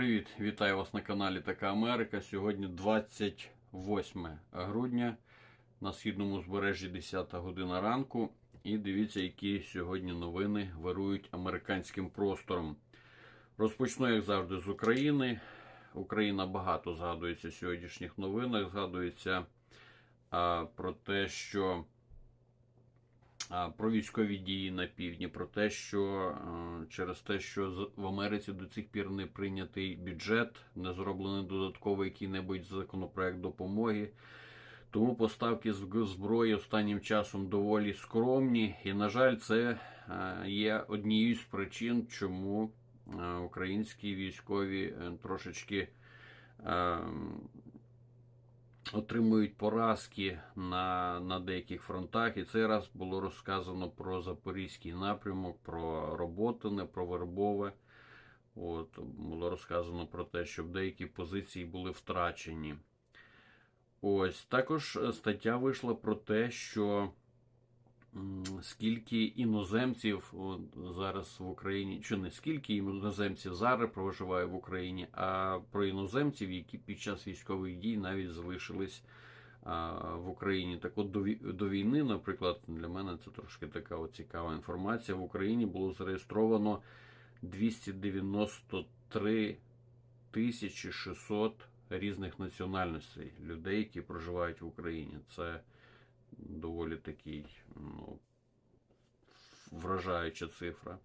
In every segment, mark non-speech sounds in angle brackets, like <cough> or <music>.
Привіт, вітаю вас на каналі Така Америка. Сьогодні 28 грудня на східному узбережжі 10 година ранку. І дивіться, які сьогодні новини вирують американським простором. Розпочну, як завжди, з України. Україна багато згадується в сьогоднішніх новинах. Згадується а, про те, що про військові дії на півдні, про те, що через те, що в Америці до цих пір не прийнятий бюджет, не зроблений додатковий який-небудь законопроект допомоги. Тому поставки зброї останнім часом доволі скромні, і, на жаль, це є однією з причин, чому українські військові е, трошечки е, отримують поразки на, на деяких фронтах. І цей раз було розказано про Запорізький напрямок, про Роботине, про Вербове. От, було розказано про те, що деякі позиції були втрачені. Ось також е, стаття вийшла про те, що скільки іноземців зараз в Україні, чи не скільки іноземців зараз проживає в Україні, а про іноземців, які під час військових дій навіть залишились в Україні. Так от до, війни, наприклад, для мене це трошки така цікава інформація. В Україні було зареєстровано 293 тисячі 600 різних національностей людей, які проживають в Україні. Це доволі такий ну, вражаюча цифра.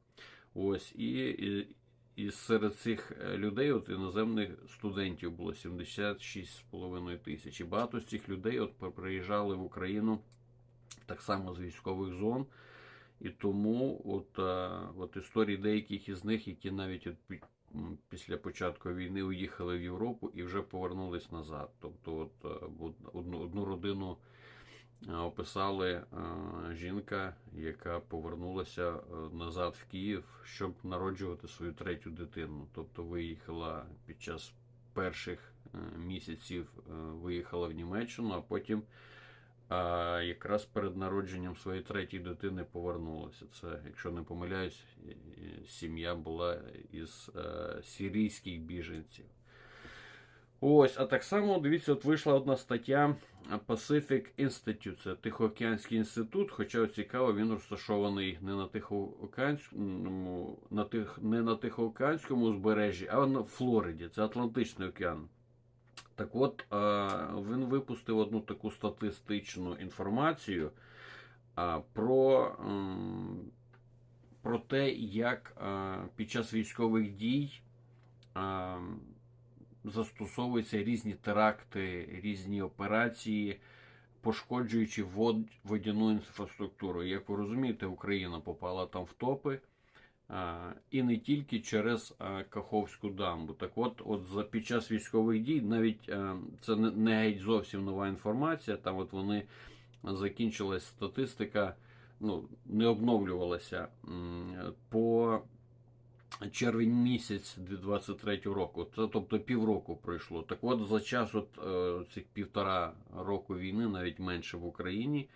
Ось і, і, і серед цих е, людей, от іноземних студентів було 76,5 тисяч. І багато з цих людей от приїжджали в Україну так само з військових зон. І тому от, е, от історії деяких із них, які навіть от після початку війни уїхали в Європу і вже повернулись назад. Тобто, от е, одну, одну родину описали е, жінка, яка повернулася е, назад в Київ, щоб народжувати свою третю дитину. Тобто виїхала під час перших е, місяців, е, виїхала в Німеччину, а потім якраз перед народженням своєї третьої дитини повернулася. Це, якщо не помиляюсь, сім'я була із е, сирійських біженців. Ось, а так само, дивіться, от вийшла одна стаття Pacific Institute, це Тихоокеанський інститут, хоча цікаво, він розташований не на Тихоокеанському, на тих, не на Тихоокеанському узбережжі, а на Флориді, це Атлантичний океан. Так от, він випустив одну таку статистичну інформацію про, про те, як під час військових дій застосовуються різні теракти, різні операції, пошкоджуючи вод, водяну інфраструктуру. Як ви розумієте, Україна попала там в топи. А, І не тільки через а, Каховську дамбу. Так от, от за під час військових дій, навіть е, це не, не геть зовсім нова інформація. Там от вони закінчилась статистика, ну не обновлювалася по червень місяць 2023 року. Це тобто півроку пройшло. Так от за час от е, цих півтора року війни, навіть менше в Україні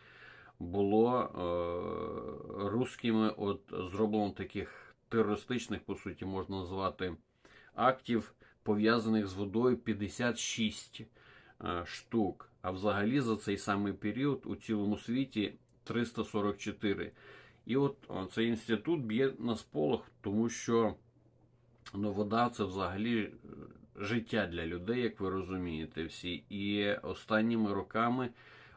було е, русскими от зроблено таких терористичних, по суті, можна назвати актів, пов'язаних з водою 56 е, штук. А взагалі за цей самий період у цілому світі 344. І от цей інститут б'є на сполох, тому що ну, вода це взагалі е, життя для людей, як ви розумієте всі. І останніми роками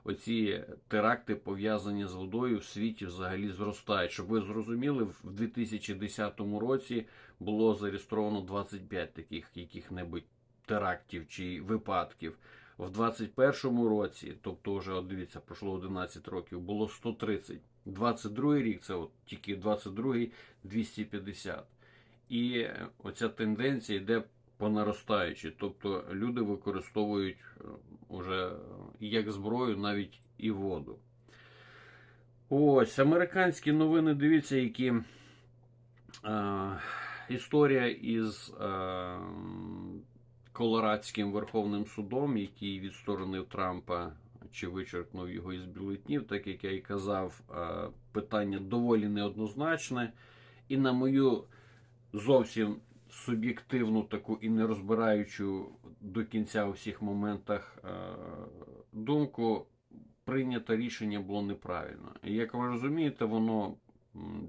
оці теракти, пов'язані з водою, в світі взагалі зростають. Щоб ви зрозуміли, в 2010 році було зареєстровано 25 таких яких-небудь терактів чи випадків. В 21 році, тобто вже от дивіться, пройшло 11 років, було 130. 22 рік, це от тільки 22 250. І е, оця тенденція йде по наростаючій. Тобто люди використовують е, уже як зброю навіть і воду. Ось американські новини. Дивіться, які е, історія із е, Колорадським Верховним судом, який відсторонив Трампа чи вичеркнув його із бюлетнів, так як я і казав, питання доволі неоднозначне. І на мою зовсім суб'єктивну таку і не розбираючу до кінця у всіх моментах думку, прийнято рішення було неправильно. І як ви розумієте, воно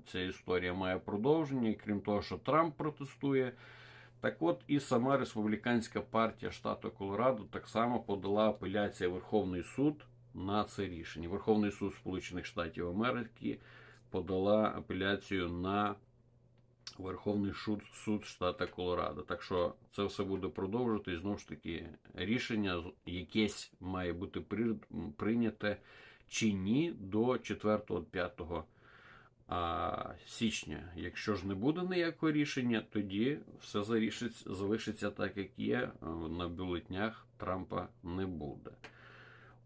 ця історія має продовження, і крім того, що Трамп протестує. Так от і сама республіканська партія штату Колорадо так само подала апеляцію в Верховний суд на це рішення. Верховний суд Сполучених Штатів Америки подала апеляцію на Верховний суд, суд штата Колорадо. Так що це все буде продовжувати. І знову ж таки, рішення якесь має бути прийняте чи ні до 4-5 а, січня. Якщо ж не буде ніякого рішення, тоді все залишиться так, як є. На бюлетнях Трампа не буде.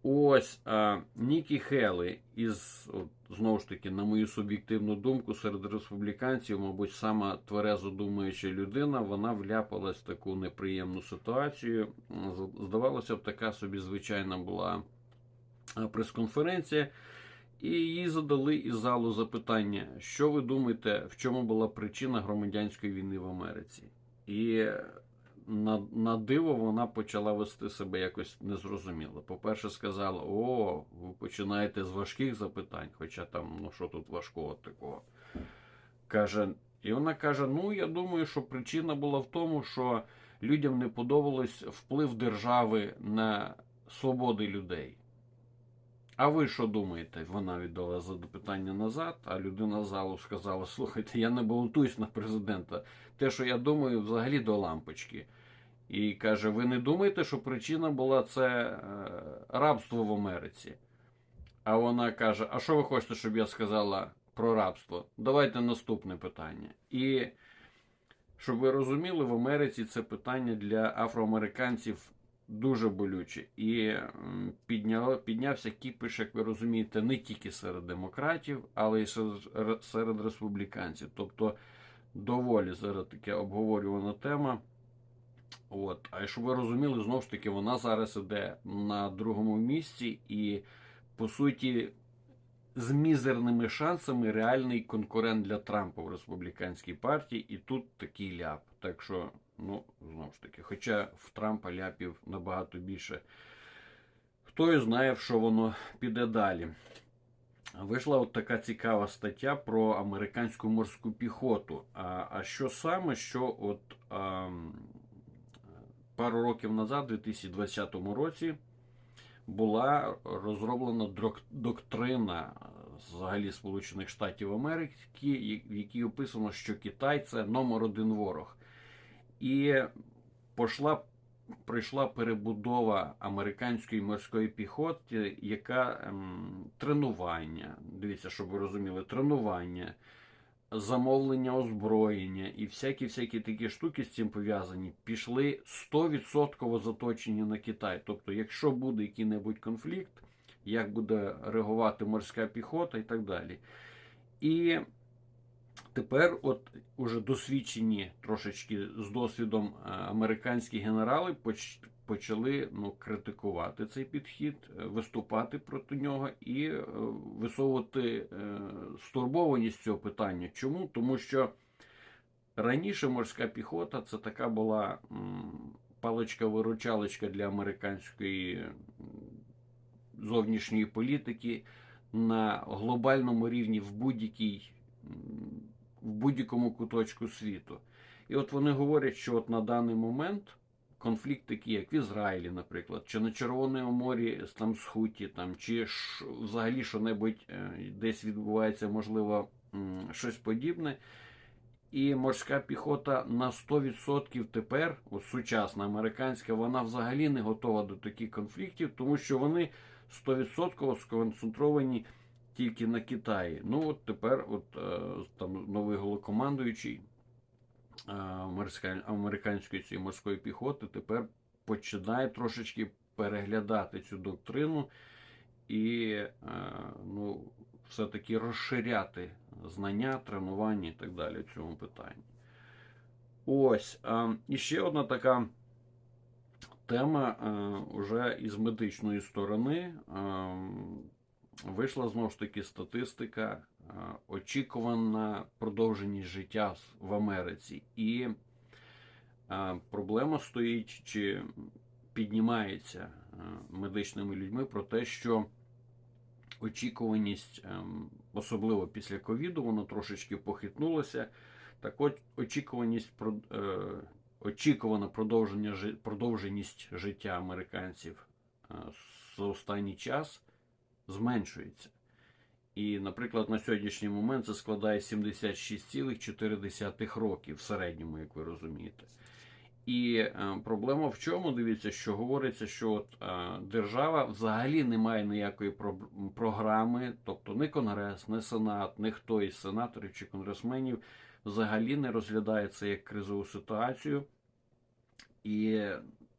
Ось а, Нікі Хелі із, от, знову ж таки, на мою суб'єктивну думку, серед республіканців, мабуть, сама тверезо думаюча людина, вона вляпалась в таку неприємну ситуацію. Здавалося б, така собі звичайна була прес-конференція. І їй задали із залу запитання, що ви думаєте, в чому була причина громадянської війни в Америці? І на, на диво вона почала вести себе якось незрозуміло. По-перше, сказала: О, ви починаєте з важких запитань, хоча там, ну що тут важкого такого. Каже, і вона каже: Ну, я думаю, що причина була в тому, що людям не подобалось вплив держави на свободи людей. А ви що думаєте? Вона віддала запитання назад, а людина залу сказала: слухайте, я не балотуюсь на президента. Те, що я думаю, взагалі до лампочки. І каже: ви не думаєте, що причина була це е, рабство в Америці? А вона каже: А що ви хочете, щоб я сказала про рабство? Давайте наступне питання. І щоб ви розуміли, в Америці це питання для афроамериканців дуже болюче. І підняло, піднявся кіпиш, як ви розумієте, не тільки серед демократів, але й серед, серед республіканців. Тобто доволі зараз таке обговорювана тема. От. А щоб ви розуміли, знову ж таки, вона зараз іде на другому місці і, по суті, з мізерними шансами реальний конкурент для Трампа в республіканській партії, і тут такий ляп. Так що, ну, знову ж таки, хоча в Трампа ляпів набагато більше. Хто і знає, в що воно піде далі. Вийшла от така цікава стаття про американську морську піхоту. А, а що саме, що от а, пару років назад, у 2020 році, була розроблена доктрина взагалі Сполучених Штатів Америки, в якій описано, що Китай це номер один ворог. І пошла, прийшла перебудова американської морської піхоти, яка ем, тренування, дивіться, щоб ви розуміли, тренування, замовлення озброєння і всякі-всякі такі штуки з цим пов'язані, пішли 100% заточені на Китай. Тобто, якщо буде який-небудь конфлікт, як буде реагувати морська піхота і так далі. І тепер, от уже досвідчені трошечки з досвідом е, американські генерали почали ну, критикувати цей підхід, е, виступати проти нього і е, висовувати стурбованість цього питання. Чому? Тому що раніше морська піхота це така була паличка-виручалочка для американської зовнішньої політики на глобальному рівні в будь-якій в будь-якому куточку світу. І от вони говорять, що от на даний момент конфлікт такий, як в Ізраїлі, наприклад, чи на Червоному морі там Хуті, там, чи ж взагалі що-небудь е, десь відбувається, можливо, щось подібне. І морська піхота на 100% тепер, от сучасна американська, вона взагалі не готова до таких конфліктів, тому що вони 100% сконцентровані тільки на Китаї. Ну от тепер, от е, там новий головкомандуючий е, американської цієї морської піхоти тепер починає трошечки переглядати цю доктрину і е, ну, все-таки розширяти знання, тренування і так далі в цьому питанні. Ось. І ще одна така тема е, уже із медичної сторони. Е, Вийшла знову ж таки статистика, е, очікувана продовженість життя в Америці. І проблема стоїть чи піднімається е, медичними людьми про те, що очікуваність, особливо після ковіду, воно трошечки похитнулося. Так от очікуваність е, очікувана продовження продовженість життя американців е, за останній час зменшується. І, наприклад, на сьогоднішній момент це складає 76,4 років в середньому, як ви розумієте. І е, проблема в чому? Дивіться, що говориться, що от, е, держава взагалі не має ніякої про- програми, тобто ні Конгрес, ні Сенат, ні хто із сенаторів чи конгресменів взагалі не розглядає це як кризову ситуацію і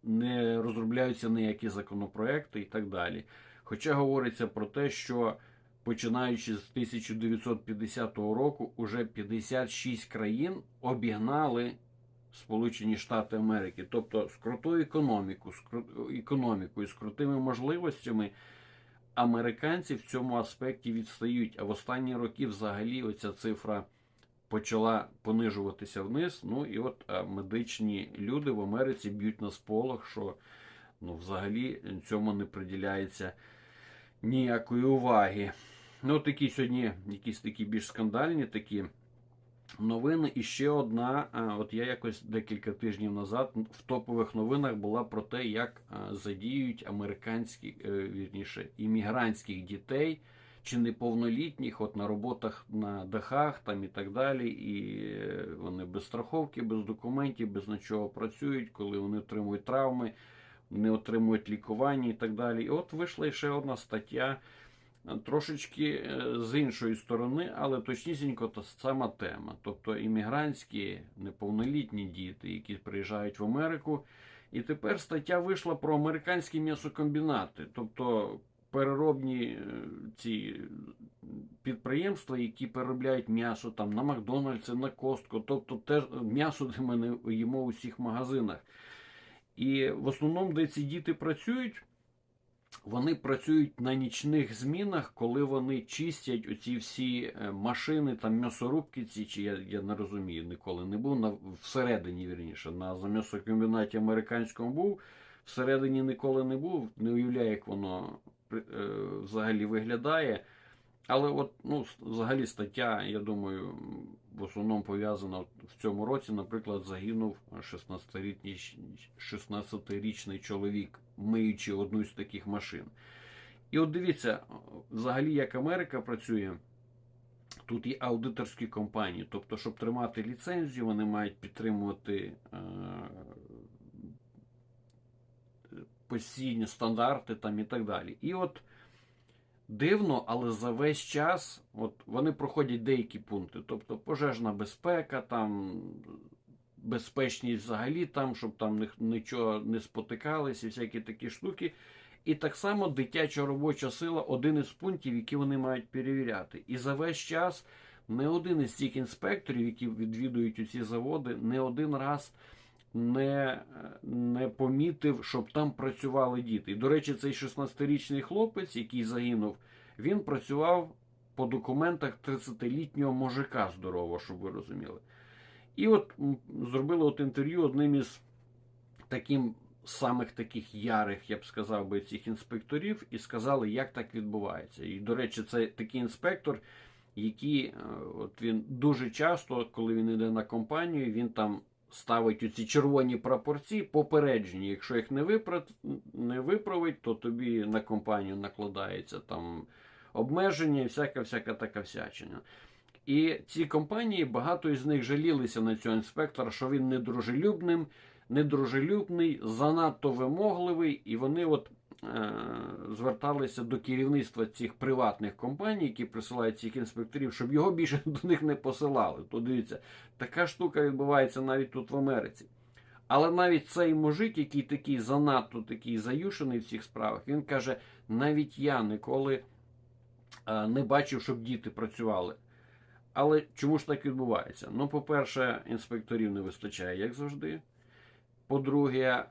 не розробляються ніякі законопроекти і так далі. Хоча говориться про те, що починаючи з 1950 року, уже 56 країн обігнали Сполучені Штати Америки, тобто з крутою економіку, з кру- економікою, з крутими можливостями. Американці в цьому аспекті відстають, а в останні роки взагалі оця цифра почала понижуватися вниз. Ну і от медичні люди в Америці б'ють на сполох, що ну, взагалі цьому не приділяється ніякої уваги. Ну, такі сьогодні якісь такі більш скандальні такі новини. І ще одна. От я якось декілька тижнів назад в топових новинах була про те, як задіють американські, е, вірніше, іммігрантських дітей чи неповнолітніх, от на роботах на дахах там і так далі. І е, вони без страховки, без документів, без нічого працюють, коли вони отримують травми, не отримують лікування і так далі. І от вийшла ще одна стаття. е, Трошечки е, з іншої сторони, але точнісінько та сама тема. Тобто іммігрантські неповнолітні діти, які приїжджають в Америку. І тепер стаття вийшла про американські м'ясокомбінати, тобто переробні е, ці підприємства, які переробляють м'ясо там на Макдональдсі, на Костко, тобто те м'ясо, де ми не їмо у всіх магазинах. І в основному, де ці діти працюють, вони працюють на нічних змінах, коли вони чистять оці всі е, машини, там м'ясорубки ці, чи я, я не розумію, ніколи не був. На, всередині, вірніше, на м'ясокомбінаті американському був, всередині ніколи не був, не уявляю, як воно е, взагалі виглядає. Але от, ну, взагалі стаття, я думаю, в основному пов'язана в цьому році, наприклад, загинув 16-річний, 16-річний чоловік, миючи одну з таких машин. І от дивіться, взагалі, як Америка працює, тут є аудиторські компанії. Тобто, щоб тримати ліцензію, вони мають підтримувати е, постійні стандарти там і так далі. І от дивно, але за весь час от вони проходять деякі пункти. Тобто пожежна безпека, там безпечність взагалі, там, щоб там нічого не спотикалось і всякі такі штуки. І так само дитяча робоча сила один із пунктів, які вони мають перевіряти. І за весь час не один із цих інспекторів, які відвідують ці заводи, не один раз не, не помітив, щоб там працювали діти. І, до речі, цей 16-річний хлопець, який загинув, він працював по документах 30-літнього мужика здорового, щоб ви розуміли. І от зробили от інтерв'ю одним із таким самих таких ярих, я б сказав би, цих інспекторів, і сказали, як так відбувається. І, до речі, це такий інспектор, який е, от він дуже часто, коли він йде на компанію, він там ставить ці червоні прапорці попереджені. Якщо їх не, випра... не виправить, то тобі на компанію накладається там обмеження і всяка всяка така всячина. І ці компанії, багато із них жалілися на цього інспектора, що він недружелюбним, недружелюбний, занадто вимогливий, і вони от зверталися до керівництва цих приватних компаній, які присилають цих інспекторів, щоб його більше <laughs> до них не посилали. То дивіться, така штука відбувається навіть тут в Америці. Але навіть цей мужик, який такий занадто такий заюшений в цих справах, він каже: навіть я ніколи е, не бачив, щоб діти працювали. Але чому ж так відбувається? Ну, по-перше, інспекторів не вистачає, як завжди. По-друге,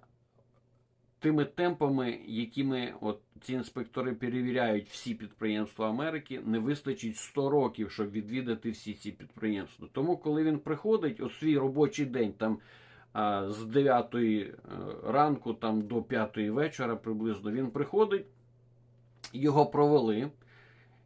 тими темпами, якими от ці інспектори перевіряють всі підприємства Америки, не вистачить 100 років, щоб відвідати всі ці підприємства. Тому, коли він приходить у свій робочий день, там з 9 е, ранку там, до 5 вечора приблизно він приходить, його провели.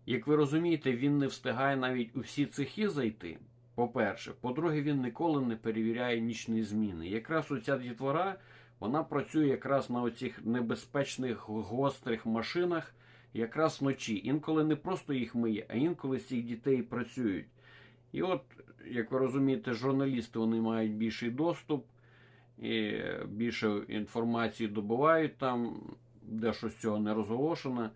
Як ви розумієте, він не встигає навіть у всі цехи зайти. По-перше, по-друге, він ніколи не перевіряє нічні зміни. Якраз оця дітвора вона працює якраз на оцих небезпечних гострих машинах, якраз вночі. Інколи не просто їх миє, а інколи з цих дітей працюють. І от, як ви розумієте, журналісти вони мають більший доступ, і більше інформації добувають там, де щось цього не розголошено.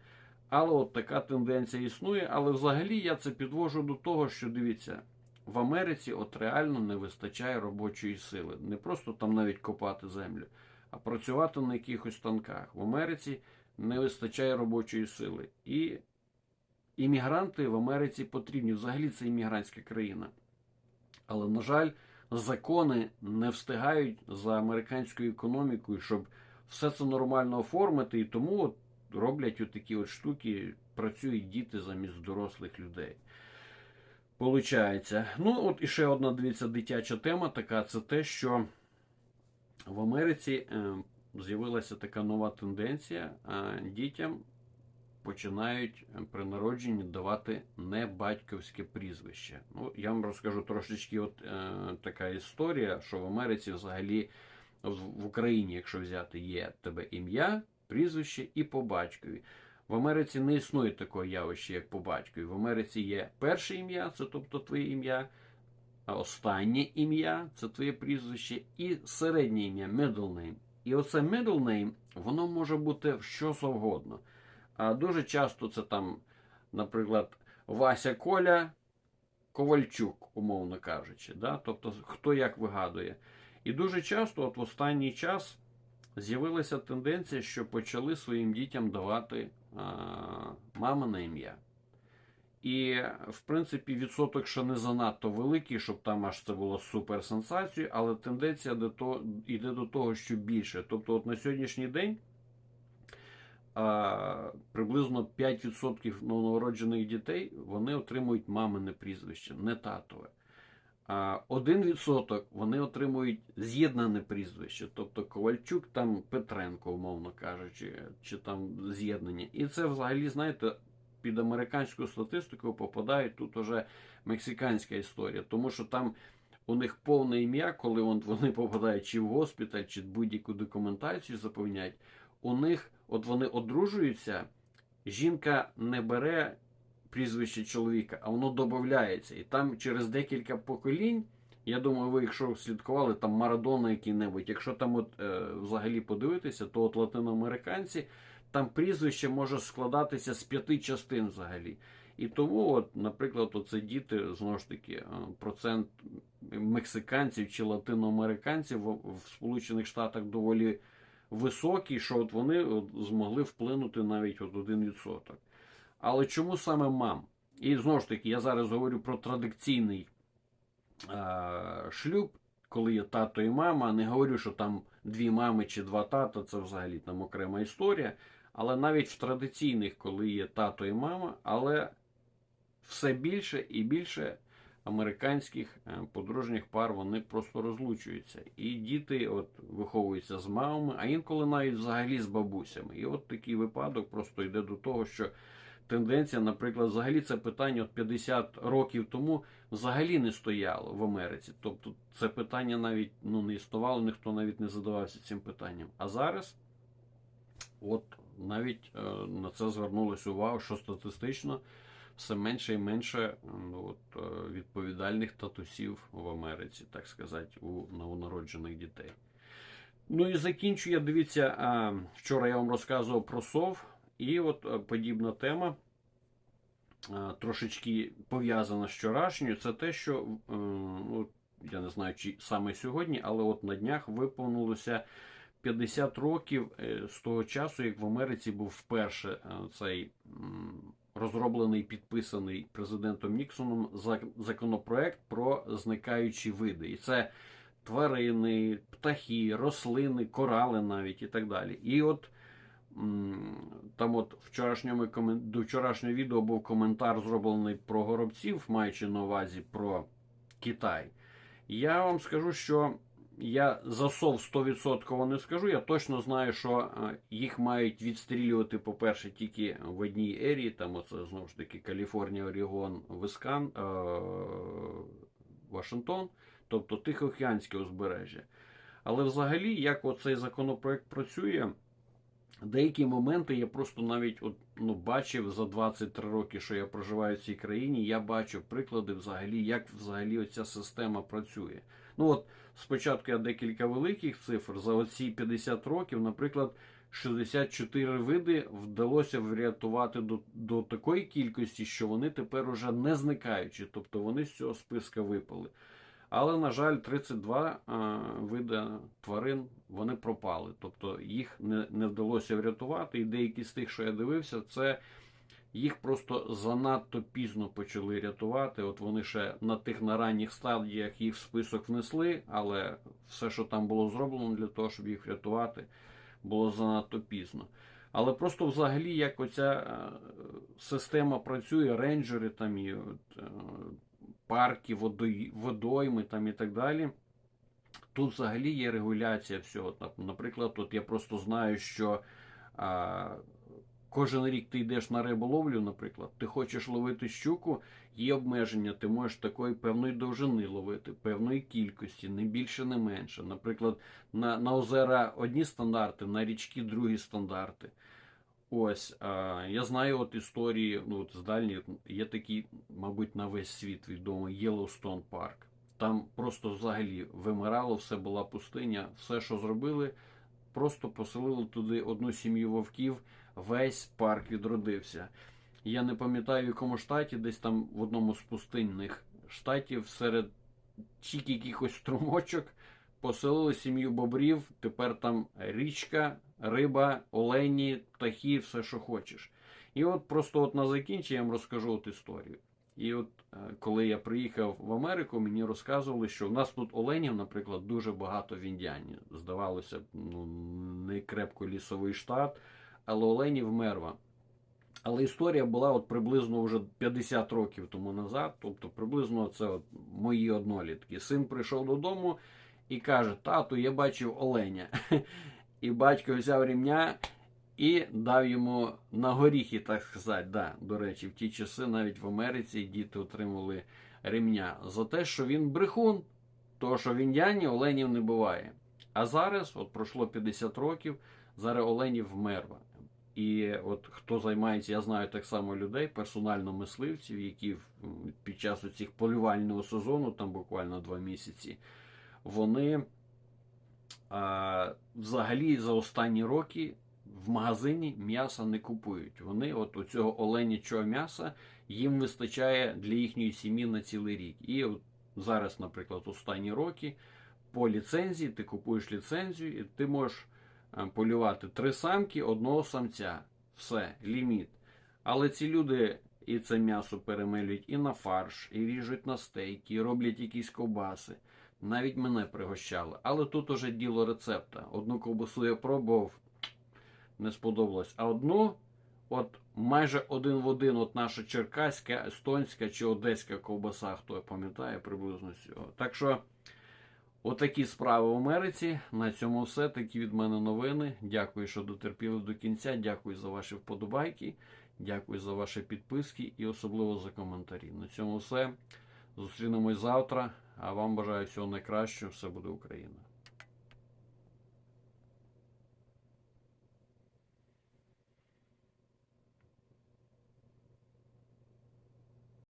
Але от така тенденція існує. Але взагалі я це підвожу до того, що дивіться, в Америці от реально не вистачає робочої сили. Не просто там навіть копати землю, а працювати на якихось станках. В Америці не вистачає робочої сили. І іммігранти в Америці потрібні. Взагалі це іммігрантська країна. Але, на жаль, закони не встигають за американською економікою, щоб все це нормально оформити. І тому от роблять отакі от штуки, працюють діти замість дорослих людей. Получається. Ну, от і ще одна дивіться, дитяча тема така: це те, що в Америці е, з'явилася така нова тенденція. Е, дітям починають при народженні давати не батьківське прізвище. Ну, я вам розкажу трошечки, от е, така історія, що в Америці взагалі в, Україні, якщо взяти, є тебе ім'я, прізвище і по батькові. В Америці не існує такого явища, як по батькові. В Америці є перше ім'я, це тобто твоє ім'я, останнє ім'я це твоє прізвище, і середнє ім'я middle name. І оце middle name, воно може бути що завгодно. А дуже часто це там, наприклад, Вася Коля Ковальчук, умовно кажучи. Да? Тобто, хто як вигадує. І дуже часто, от в останній час, з'явилася тенденція, що почали своїм дітям давати а, мамине ім'я. І, в принципі, відсоток ще не занадто великий, щоб там аж це було суперсенсацією, але тенденція до того, йде до того, що більше. Тобто, от на сьогоднішній день а, приблизно 5% новонароджених дітей вони отримують мамине прізвище, не татове. А 1% вони отримують з'єднане прізвище, тобто Ковальчук, там Петренко, умовно кажучи, чи там з'єднання. І це взагалі, знаєте, під американську статистику попадає тут уже мексиканська історія, тому що там у них повне ім'я, коли вони попадають чи в госпіталь, чи будь-яку документацію заповняють, у них, от вони одружуються, жінка не бере прізвище чоловіка, а воно додається. І там через декілька поколінь, я думаю, ви, якщо слідкували там Марадона який-небудь, якщо там от е, взагалі подивитися, то от латиноамериканці там прізвище може складатися з п'яти частин взагалі. І тому, от, наприклад, оце діти, знову ж таки, е, процент мексиканців чи латиноамериканців в Сполучених Штатах доволі високий, що от вони от змогли вплинути навіть от 1%. Але чому саме мам? І знову ж таки, я зараз говорю про традиційний е, шлюб, коли є тато і мама. Не говорю, що там дві мами чи два тата, це взагалі там окрема історія. Але навіть в традиційних, коли є тато і мама, але все більше і більше американських е, подружніх пар вони просто розлучуються. І діти от виховуються з мамами, а інколи навіть взагалі з бабусями. І от такий випадок просто йде до того, що тенденція, наприклад, взагалі це питання от 50 років тому взагалі не стояло в Америці. Тобто це питання навіть ну, не існувало, ніхто навіть не задавався цим питанням. А зараз, от навіть е, на це звернулося увагу, що статистично все менше і менше от, е, відповідальних татусів в Америці, так сказати, у новонароджених дітей. Ну і закінчу я, дивіться, вчора я вам розказував про сов. І от е, подібна тема, е, трошечки пов'язана з вчорашньою, це те, що, е, ну, я не знаю, чи саме сьогодні, але от на днях виповнилося 50 років з того часу, як в Америці був вперше цей розроблений підписаний президентом Ніксоном законопроект про зникаючі види. І це тварини, птахи, рослини, корали навіть і так далі. І от там от вчорашньому до вчорашнього відео був коментар, зроблений про горобців, маючи на увазі про Китай. Я вам скажу, що я за сов 100% не скажу. Я точно знаю, що е, їх мають відстрілювати, по-перше, тільки в одній ерії. Там оце знову ж таки Каліфорнія, Орігон, Вискан, е, Вашингтон, тобто Тихоокеанське узбережжя. Але взагалі, як оцей законопроект працює, деякі моменти я просто навіть от, ну, бачив за 23 роки, що я проживаю в цій країні, я бачу приклади взагалі, як взагалі оця система працює. Ну от спочатку я декілька великих цифр. За оці 50 років, наприклад, 64 види вдалося врятувати до, до такої кількості, що вони тепер уже не зникаючі, тобто вони з цього списка випали. Але, на жаль, 32 а, види тварин вони пропали. Тобто їх не, не вдалося врятувати. І деякі з тих, що я дивився, це їх просто занадто пізно почали рятувати. От вони ще на тих на ранніх стадіях їх в список внесли, але все, що там було зроблено для того, щоб їх врятувати, було занадто пізно. Але просто взагалі, як оця е, система працює, рейнджери там і е, парки, водой, водойми там і так далі. Тут взагалі є регуляція всього. Наприклад, от я просто знаю, що кожен рік ти йдеш на риболовлю, наприклад, ти хочеш ловити щуку, є обмеження, ти можеш такої певної довжини ловити, певної кількості, не більше, не менше. Наприклад, на, на озера одні стандарти, на річки другі стандарти. Ось, а, я знаю от історії, ну от з дальніх є такий, мабуть, на весь світ відомий Yellowstone Park. Там просто взагалі вимирало, все була пустиня, все, що зробили, просто поселили туди одну сім'ю вовків, весь парк відродився. Я не пам'ятаю, в якому штаті, десь там в одному з пустинних штатів, серед чік якихось струмочок, поселили сім'ю бобрів, тепер там річка, риба, олені, птахи, все, що хочеш. І от просто от на закінчення я вам розкажу от історію. І от е, коли я приїхав в Америку, мені розказували, що в нас тут оленів, наприклад, дуже багато в Індіані. Здавалося б, ну, не крепко лісовий штат, але оленів мерва. Але історія була от приблизно вже 50 років тому назад. Тобто, приблизно це от мої однолітки. Син прийшов додому і каже: Тату, я бачив оленя. І батько взяв рівня і дав йому на горіхи, так сказати. Да, До речі, в ті часи навіть в Америці діти отримали ремня за те, що він брехун, того, що в Індіані оленів не буває. А зараз, от пройшло 50 років, зараз оленів мерва. І от хто займається, я знаю так само людей, персонально мисливців, які під час цих полювального сезону, там буквально два місяці, вони а, взагалі за останні роки в магазині м'яса не купують. Вони от у цього оленячого м'яса їм вистачає для їхньої сім'ї на цілий рік. І от зараз, наприклад, останні роки по ліцензії ти купуєш ліцензію, і ти можеш полювати три самки одного самця. Все, ліміт. Але ці люди і це м'ясо перемелюють і на фарш, і ріжуть на стейки, і роблять якісь ковбаси. Навіть мене пригощали. Але тут уже діло рецепта. Одну ковбасу я пробував, не сподобалось. А одну, от майже один в один, от наша черкаська, естонська чи одеська ковбаса, хто пам'ятає приблизно цього. Так що, отакі справи в Америці. На цьому все. Такі від мене новини. Дякую, що дотерпіли до кінця. Дякую за ваші вподобайки. Дякую за ваші підписки і особливо за коментарі. На цьому все. Зустрінемось завтра. А вам бажаю всього найкращого. Все буде Україна.